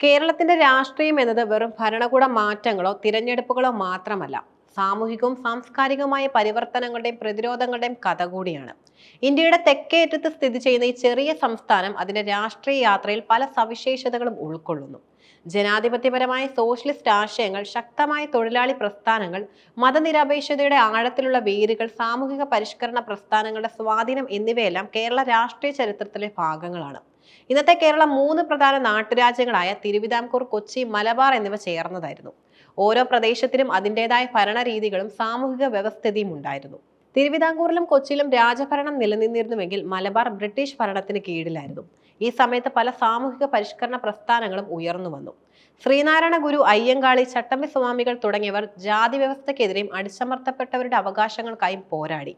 കേരളത്തിന്റെ രാഷ്ട്രീയം എന്നത് വെറും ഭരണകൂട മാറ്റങ്ങളോ തിരഞ്ഞെടുപ്പുകളോ മാത്രമല്ല സാമൂഹികവും സാംസ്കാരികവുമായ പരിവർത്തനങ്ങളുടെയും പ്രതിരോധങ്ങളുടെയും കഥ കൂടിയാണ്. ഇന്ത്യയുടെ തെക്കേറ്റത്ത് സ്ഥിതി ചെയ്യുന്ന ഈ ചെറിയ സംസ്ഥാനം അതിന്റെ രാഷ്ട്രീയ യാത്രയിൽ പല സവിശേഷതകളും ഉൾക്കൊള്ളുന്നു. ജനാധിപത്യപരമായ സോഷ്യലിസ്റ്റ് ആശയങ്ങൾ ശക്തമായ തൊഴിലാളി പ്രസ്ഥാനങ്ങൾ മതനിരപേക്ഷതയുടെ ആഴത്തിലുള്ള വേരുകൾ സാമൂഹിക പരിഷ്കരണ പ്രസ്ഥാനങ്ങളുടെ സ്വാധീനം എന്നിവയെല്ലാം കേരള രാഷ്ട്രീയ ചരിത്രത്തിലെ ഭാഗങ്ങളാണ്. ഇന്നത്തെ കേരളം മൂന്ന് പ്രധാന നാട്ടുരാജ്യങ്ങളായ തിരുവിതാംകൂർ കൊച്ചി മലബാർ എന്നിവ ചേർന്നതായിരുന്നു. ഓരോ പ്രദേശത്തിനും അതിന്റെതായ ഭരണരീതികളും സാമൂഹിക വ്യവസ്ഥിതിയും ഉണ്ടായിരുന്നു. തിരുവിതാംകൂറിലും കൊച്ചിയിലും രാജഭരണം നിലനിന്നിരുന്നുവെങ്കിൽ മലബാർ ബ്രിട്ടീഷ് ഭരണത്തിന് കീഴിലായിരുന്നു. ഈ സമയത്ത് പല സാമൂഹിക പരിഷ്കരണ പ്രസ്ഥാനങ്ങളും ഉയർന്നു വന്നു. ശ്രീനാരായണ ഗുരു അയ്യങ്കാളി ചട്ടമ്പി സ്വാമികൾ തുടങ്ങിയവർ ജാതി വ്യവസ്ഥക്കെതിരെയും അടിച്ചമർത്തപ്പെട്ടവരുടെ അവകാശങ്ങൾക്കായും പോരാടി.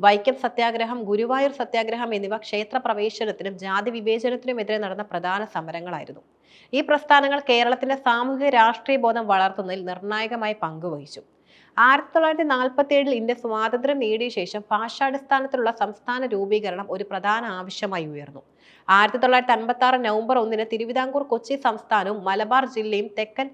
വൈക്കം സത്യാഗ്രഹം ഗുരുവായൂർ സത്യാഗ്രഹം എന്നിവ ക്ഷേത്ര പ്രവേശനത്തിനും ജാതി വിവേചനത്തിനുമെതിരെ നടന്ന പ്രധാന സമരങ്ങളായിരുന്നു. ഈ പ്രസ്ഥാനങ്ങൾ കേരളത്തിന്റെ സാമൂഹിക രാഷ്ട്രീയ ബോധം വളർത്തുന്നതിൽ നിർണായകമായി പങ്കുവഹിച്ചു. ആയിരത്തി തൊള്ളായിരത്തി നാൽപ്പത്തി ഏഴിൽ ഇന്ത്യ സ്വാതന്ത്ര്യം നേടിയ ശേഷം ഭാഷാടിസ്ഥാനത്തിലുള്ള സംസ്ഥാന രൂപീകരണം ഒരു പ്രധാന ആവശ്യമായി ഉയർന്നു. ആയിരത്തി തൊള്ളായിരത്തി അൻപത്തി ആറ് നവംബർ ഒന്നിന് തിരുവിതാംകൂർ കൊച്ചി സംസ്ഥാനവും മലബാർ ജില്ലയും തെക്കൻ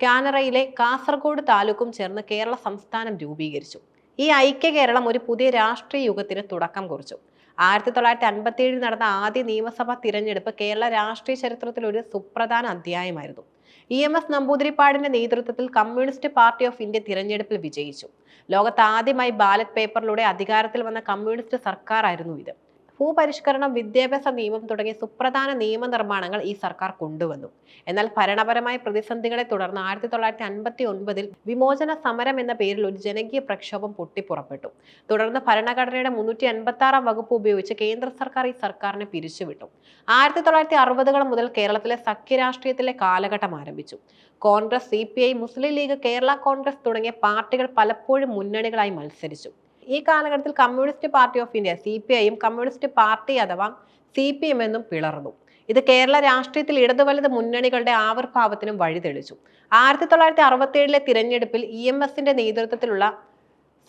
കാനറയിലെ കാസർഗോഡ് താലൂക്കും ചേർന്ന് കേരള സംസ്ഥാനം രൂപീകരിച്ചു. ഈ ഐക്യ കേരളം ഒരു പുതിയ രാഷ്ട്രീയ യുഗത്തിന് തുടക്കം കുറിച്ചു. ആയിരത്തി തൊള്ളായിരത്തി അൻപത്തി ഏഴിൽ നടന്ന ആദ്യ നിയമസഭാ തിരഞ്ഞെടുപ്പ് കേരള രാഷ്ട്രീയ ചരിത്രത്തിൽ ഒരു സുപ്രധാന അധ്യായമായിരുന്നു. ഇ എം എസ് നമ്പൂതിരിപ്പാടിന്റെ നേതൃത്വത്തിൽ കമ്മ്യൂണിസ്റ്റ് പാർട്ടി ഓഫ് ഇന്ത്യ തിരഞ്ഞെടുപ്പിൽ വിജയിച്ചു. ലോകത്ത് ആദ്യമായി ബാലറ്റ് പേപ്പറിലൂടെ അധികാരത്തിൽ വന്ന കമ്മ്യൂണിസ്റ്റ് സർക്കാരായിരുന്നു ഇത്. ഭൂപരിഷ്കരണം വിദ്യാഭ്യാസ നിയമം തുടങ്ങിയ സുപ്രധാന നിയമനിർമ്മാണങ്ങൾ ഈ സർക്കാർ കൊണ്ടുവന്നു. എന്നാൽ ഭരണപരമായ പ്രതിസന്ധികളെ തുടർന്ന് ആയിരത്തി തൊള്ളായിരത്തി അൻപത്തി ഒൻപതിൽ വിമോചന സമരം എന്ന പേരിൽ ഒരു ജനകീയ പ്രക്ഷോഭം പൊട്ടിപ്പുറപ്പെട്ടു. തുടർന്ന് ഭരണഘടനയുടെ മുന്നൂറ്റി അൻപത്തി ആറാം വകുപ്പ് ഉപയോഗിച്ച് കേന്ദ്ര സർക്കാർ ഈ സർക്കാരിനെ പിരിച്ചുവിട്ടു. ആയിരത്തി തൊള്ളായിരത്തി അറുപതുകൾ മുതൽ കേരളത്തിലെ സഖ്യരാഷ്ട്രീയത്തിലെ കാലഘട്ടം ആരംഭിച്ചു. കോൺഗ്രസ് സി മുസ്ലിം ലീഗ് കേരള കോൺഗ്രസ് തുടങ്ങിയ പാർട്ടികൾ പലപ്പോഴും മുന്നണികളായി മത്സരിച്ചു. ഈ കാലഘട്ടത്തിൽ communist party of India C P ഐയും കമ്മ്യൂണിസ്റ്റ് പാർട്ടി അഥവാ സി പി എം എന്നും പിളർന്നു. ഇത് കേരള രാഷ്ട്രീയത്തിൽ ഇടതു വലത് മുന്നണികളുടെ ആവിർഭാവത്തിനും വഴിതെളിച്ചു. ആയിരത്തി തൊള്ളായിരത്തി അറുപത്തി ഏഴിലെ തിരഞ്ഞെടുപ്പിൽ ഇ എം എസിന്റെ നേതൃത്വത്തിലുള്ള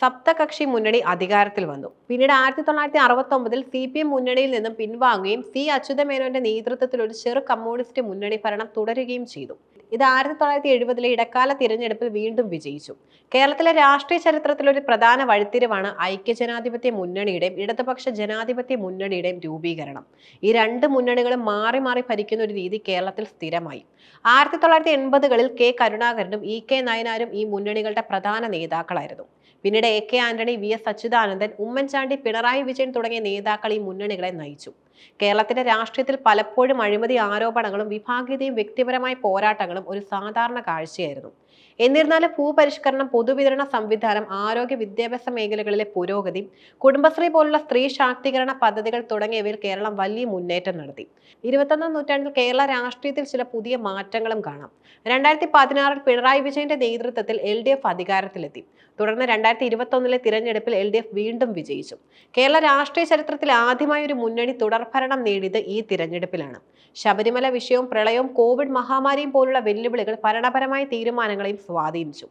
സപ്തകക്ഷി മുന്നണി അധികാരത്തിൽ വന്നു. പിന്നീട് ആയിരത്തി തൊള്ളായിരത്തി അറുപത്തി ഒമ്പതിൽ സി പി എം മുന്നണിയിൽ നിന്നും പിൻവാങ്ങുകയും സി അച്യുതമേനോന്റെ നേതൃത്വത്തിൽ ഒരു ചെറു കമ്മ്യൂണിസ്റ്റ് മുന്നണി ഭരണം തുടരുകയും ചെയ്തു. ഇത് ആയിരത്തി തൊള്ളായിരത്തി എഴുപതിലെ ഇടക്കാല തിരഞ്ഞെടുപ്പിൽ വീണ്ടും വിജയിച്ചു. കേരളത്തിലെ രാഷ്ട്രീയ ചരിത്രത്തിൽ ഒരു പ്രധാന വഴിത്തിരിവാണ് ഐക്യ ജനാധിപത്യ മുന്നണിയുടെയും ഇടതുപക്ഷ ജനാധിപത്യ മുന്നണിയുടെയും രൂപീകരണം. ഈ രണ്ട് മുന്നണികളും മാറി മാറി ഭരിക്കുന്ന ഒരു രീതി കേരളത്തിൽ സ്ഥിരമായി. ആയിരത്തി തൊള്ളായിരത്തി എൺപതുകളിൽ കെ കരുണാകരനും ഇ കെ നയനാരും ഈ മുന്നണികളുടെ പ്രധാന നേതാക്കളായിരുന്നു. പിന്നീട് A K Antony V S Achuthanandan Oommen Chandy Pinarayi Vijayan തുടങ്ങിയ നേതാക്കൾ ഈ മുന്നണികളെ നയിച്ചു. കേരളത്തിന്റെ രാഷ്ട്രീയത്തിൽ പലപ്പോഴും അഴിമതി ആരോപണങ്ങളും വിഭാഗീയതയും വ്യക്തിപരമായ പോരാട്ടങ്ങളും ഒരു സാധാരണ കാഴ്ചയായിരുന്നു. എന്നിരുന്നാലും ഭൂപരിഷ്കരണം പൊതുവിതരണ സംവിധാനം ആരോഗ്യ വിദ്യാഭ്യാസ മേഖലകളിലെ പുരോഗതി കുടുംബശ്രീ പോലുള്ള സ്ത്രീ ശാക്തീകരണ പദ്ധതികൾ തുടങ്ങിയവയിൽ കേരളം വലിയ മുന്നേറ്റം നടത്തി. ഇരുപത്തൊന്നാം നൂറ്റാണ്ടിൽ കേരള രാഷ്ട്രീയത്തിൽ ചില പുതിയ മാറ്റങ്ങളും കാണാം. രണ്ടായിരത്തി പതിനാറിൽ പിണറായി വിജയന്റെ നേതൃത്വത്തിൽ എൽ ഡി എഫ് അധികാരത്തിലെത്തി. തുടർന്ന് രണ്ടായിരത്തി ഇരുപത്തൊന്നിലെ തിരഞ്ഞെടുപ്പിൽ എൽ ഡി എഫ് വീണ്ടും വിജയിച്ചു. കേരള രാഷ്ട്രീയ ചരിത്രത്തിൽ ആദ്യമായി ഒരു മുന്നണി തുടർഭരണം നേടിയത് ഈ തിരഞ്ഞെടുപ്പിലാണ്. ശബരിമല വിഷയവും പ്രളയവും കോവിഡ് മഹാമാരിയും പോലുള്ള വെല്ലുവിളികൾ ഭരണപരമായ തീരുമാനങ്ങളെയും സ്വാധീനിച്ചു.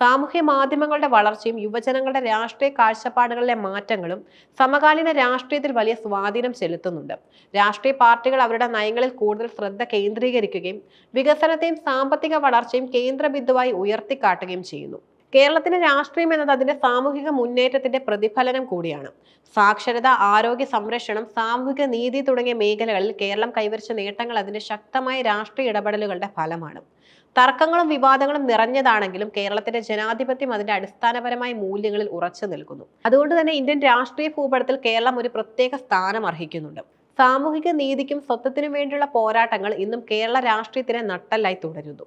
സാമൂഹ്യ മാധ്യമങ്ങളുടെ വളർച്ചയും യുവജനങ്ങളുടെ രാഷ്ട്രീയ കാഴ്ചപ്പാടുകളിലെ മാറ്റങ്ങളും സമകാലീന രാഷ്ട്രീയത്തിൽ വലിയ സ്വാധീനം ചെലുത്തുന്നുണ്ട്. രാഷ്ട്രീയ പാർട്ടികൾ അവരുടെ നയങ്ങളിൽ കൂടുതൽ ശ്രദ്ധ കേന്ദ്രീകരിക്കുകയും വികസനത്തെയും സാമ്പത്തിക വളർച്ചയും കേന്ദ്രബിന്ദുവായി ഉയർത്തിക്കാട്ടുകയും ചെയ്യുന്നു. കേരളത്തിന്റെ രാഷ്ട്രീയം എന്നത് അതിന്റെ സാമൂഹിക മുന്നേറ്റത്തിന്റെ പ്രതിഫലനം കൂടിയാണ്. സാക്ഷരത ആരോഗ്യ സംരക്ഷണം സാമൂഹിക നീതി തുടങ്ങിയ മേഖലകളിൽ കേരളം കൈവരിച്ച നേട്ടങ്ങൾ അതിന്റെ ശക്തമായ രാഷ്ട്രീയ ഇടപെടലുകളുടെ ഫലമാണ്. തർക്കങ്ങളും വിവാദങ്ങളും നിറഞ്ഞതാണെങ്കിലും കേരളത്തിന്റെ ജനാധിപത്യം അതിന്റെ അടിസ്ഥാനപരമായ മൂല്യങ്ങളിൽ ഉറച്ചു നിൽക്കുന്നു. അതുകൊണ്ട് തന്നെ ഇന്ത്യൻ രാഷ്ട്രീയ ഭൂപടത്തിൽ കേരളം ഒരു പ്രത്യേക സ്ഥാനം അർഹിക്കുന്നുണ്ട്. സാമൂഹിക നീതിക്കും സ്വത്വത്തിനും വേണ്ടിയുള്ള പോരാട്ടങ്ങൾ ഇന്നും കേരള രാഷ്ട്രീയത്തിനെ നട്ടല്ലായി തുടരുന്നു.